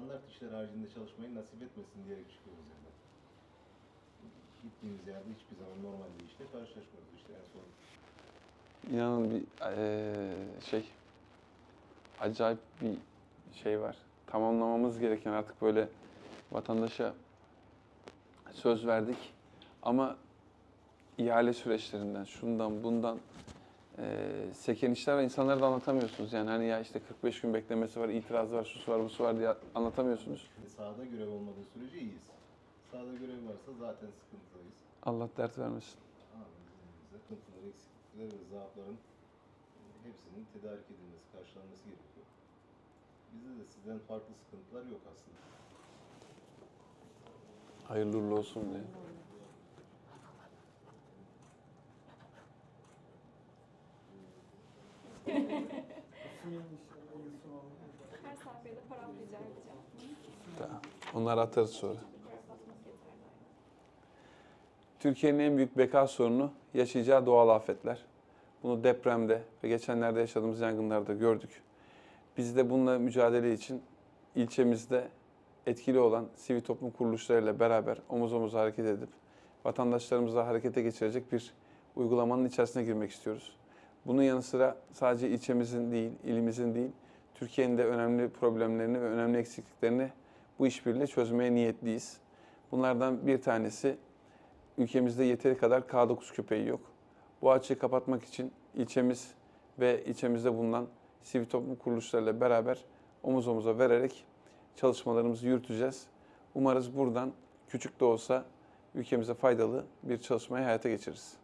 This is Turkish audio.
standart işler haricinde çalışmayı nasip etmesin diyerek çıkıyoruz evden. Gittiğimiz yerde hiçbir zaman normal bir işle karşılaşmıyoruz işte en son. İnanın bir eee, şey acayip bir şey var. Tamamlamamız gereken artık böyle vatandaşa söz verdik ama ihale süreçlerinden, şundan, bundan eee seken işler var. İnsanlara da anlatamıyorsunuz. Yani hani ya işte 45 gün beklemesi var, itirazı var, şusu var, busu var diye anlatamıyorsunuz. Sahada görev olmadığı sürece iyiyiz. Sahada görev varsa zaten sıkıntıdayız. Allah dert vermesin. Amin. Bize Sıkıntılar, eksiklikler ve zaafların e, hepsinin tedarik edilmesi, karşılanması gerekiyor. Bizde de sizden farklı sıkıntılar yok aslında. Hayırlı olsun diye. Her atarız sonra. Türkiye'nin en büyük beka sorunu yaşayacağı doğal afetler. Bunu depremde ve geçenlerde yaşadığımız yangınlarda gördük. Biz de bununla mücadele için ilçemizde etkili olan sivil toplum kuruluşlarıyla beraber omuz omuza hareket edip vatandaşlarımızla harekete geçirecek bir uygulamanın içerisine girmek istiyoruz. Bunun yanı sıra sadece ilçemizin değil, ilimizin değil, Türkiye'nin de önemli problemlerini ve önemli eksikliklerini bu işbirliğiyle çözmeye niyetliyiz. Bunlardan bir tanesi ülkemizde yeteri kadar K9 köpeği yok. Bu açığı kapatmak için ilçemiz ve ilçemizde bulunan sivil toplum kuruluşlarıyla beraber omuz omuza vererek çalışmalarımızı yürüteceğiz. Umarız buradan küçük de olsa ülkemize faydalı bir çalışmayı hayata geçiririz.